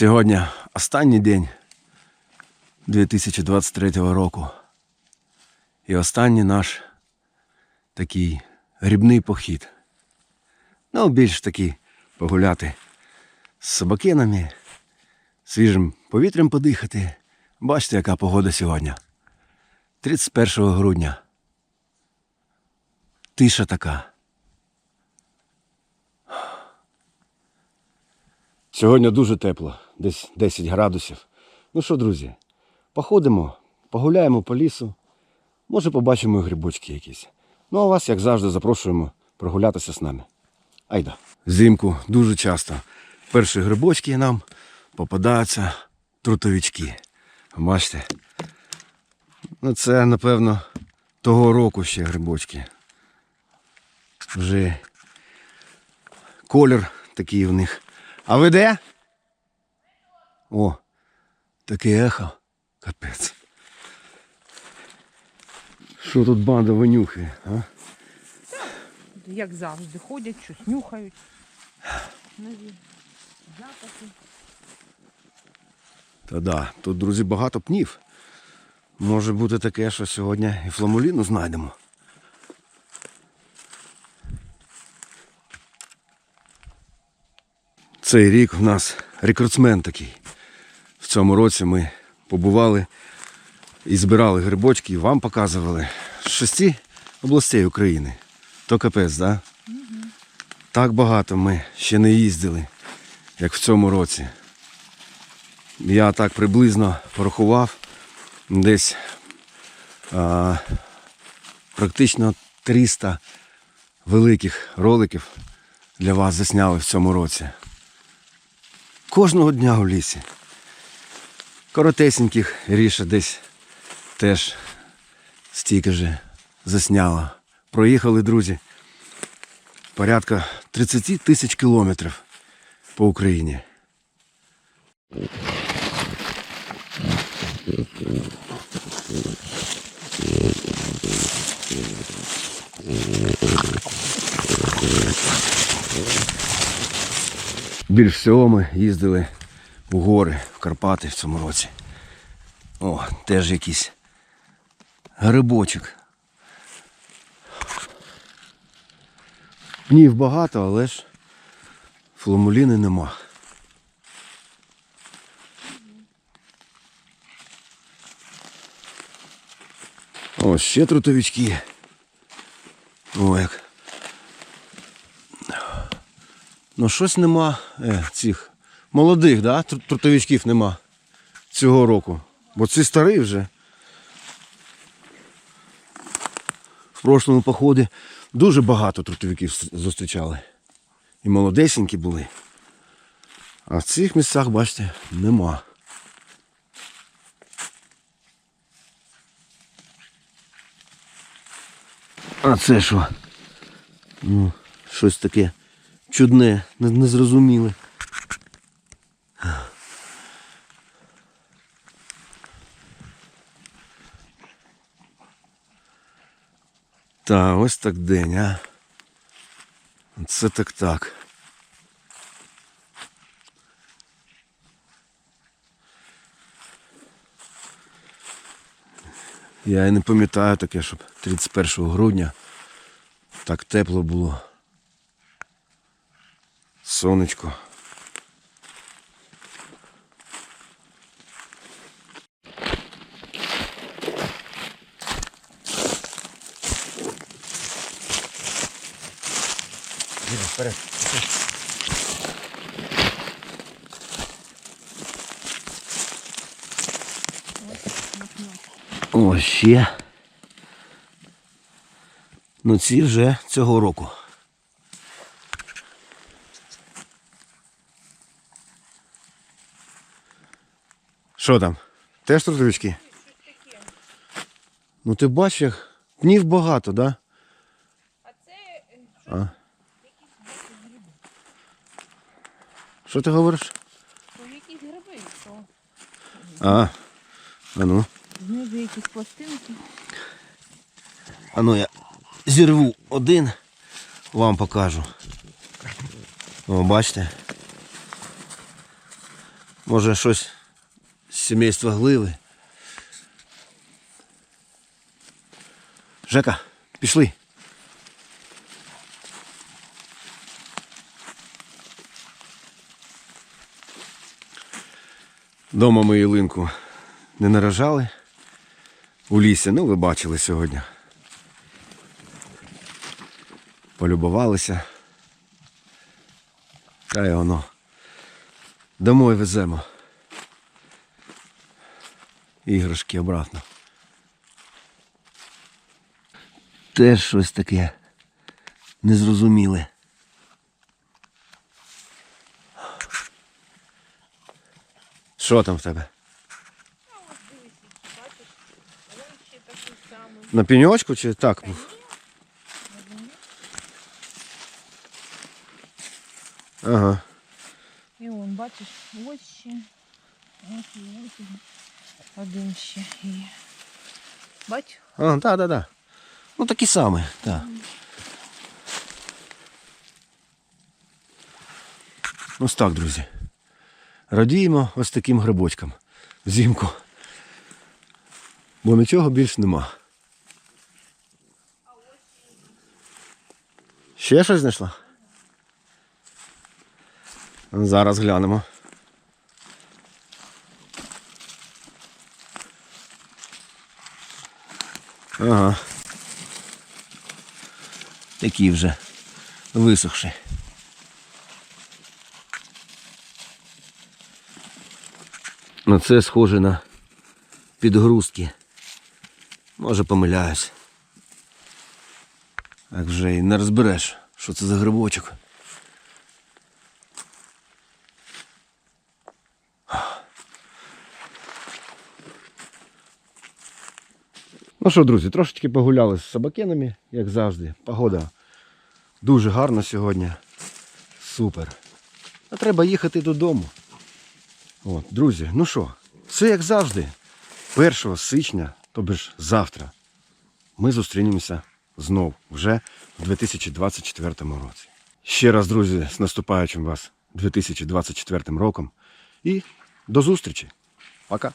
Сьогодні останній день 2023 року. І останній наш такий грібний похід. Ну, більш такий погуляти з собакинами, свіжим повітрям подихати. Бачите, яка погода сьогодні. 31 грудня. Тиша така. Сьогодні дуже тепло, десь 10 градусів. Ну що, друзі, походимо, погуляємо по лісу. Може, побачимо грибочки якісь. Ну а вас, як завжди, запрошуємо прогулятися з нами. Айда. Взимку дуже часто перші грибочки нам попадаються трутовички. Бачите? Ну, це, напевно, того року ще грибочки. Вже колір такий в них. А ви де? О, таке ехо. Капець. Що тут банда винюхає, а? Як завжди, ходять, щось нюхають. Нові запахи. Та да, тут, друзі, багато пнів. Може бути таке, що сьогодні і фламуліну знайдемо. Цей рік в нас рекордсмен такий. В цьому році ми побували і збирали грибочки, і вам показували з шести областей України. То капець, да? Так багато ми ще не їздили, як в цьому році. Я так приблизно порахував десь а, практично 300 великих роликів для вас засняли в цьому році. Кожного дня у лісі. Коротесеньких Ріша десь теж стільки же засняла. Проїхали, друзі, порядка 30 тисяч кілометрів по Україні. Більш всього ми їздили у гори, в Карпати в цьому році. О, теж якийсь грибочок. Пнів багато, але ж фламуліни нема. О, ще трутовички. О, як. Ну щось нема е, цих молодих, да? трутовичків нема цього року. Бо ці старі вже. В прошлому поході дуже багато трутовиків зустрічали. І молодесенькі були. А в цих місцях, бачите, нема. А це що? Ну, щось таке чудне, незрозуміле. Та ось так день, а. Це так так. Я і не пам'ятаю таке, щоб 31 грудня так тепло було. Сонечко. Вперед. О, ще. Ну ці вже цього року. Що там? Теж трудовички? Ну ти бачиш, як пнів багато, да? А це А. Що ти говориш? якісь гриби, що А. А ну. знизу якісь пластинки. А ну я зірву один, вам покажу. О, бачите? Може щось з сімейства гливи. Жека, пішли. Дома ми ялинку не наражали. У лісі, ну ви бачили сьогодні. Полюбувалися. Та й воно. Домой веземо. Іграшки обратно. Теж щось таке незрозуміле. Що там в тебе? А ось дивись, бачиш, вон ще такий самий. На пеньочку чи так? Ага. І он, бачиш, ось ще. Ось і ось. і Один ще є. Бач? А, так, так, так. Ну такі самі, так. Ось так, друзі. Радіємо ось таким грибочкам взимку. Бо нічого більш нема. Ще щось знайшла? Зараз глянемо. Ага. Такі вже висохші. Ну це схоже на підгрузки. Може помиляюсь. Так вже і не розбереш, що це за грибочок. Ну що, друзі, трошечки погуляли з собакенами, як завжди. Погода дуже гарна сьогодні. Супер. А треба їхати додому. От, друзі, ну що, все як завжди. 1 січня, тобі ж завтра, ми зустрінемося знов вже в 2024 році. Ще раз, друзі, з наступаючим вас 2024 роком. І до зустрічі. Пока.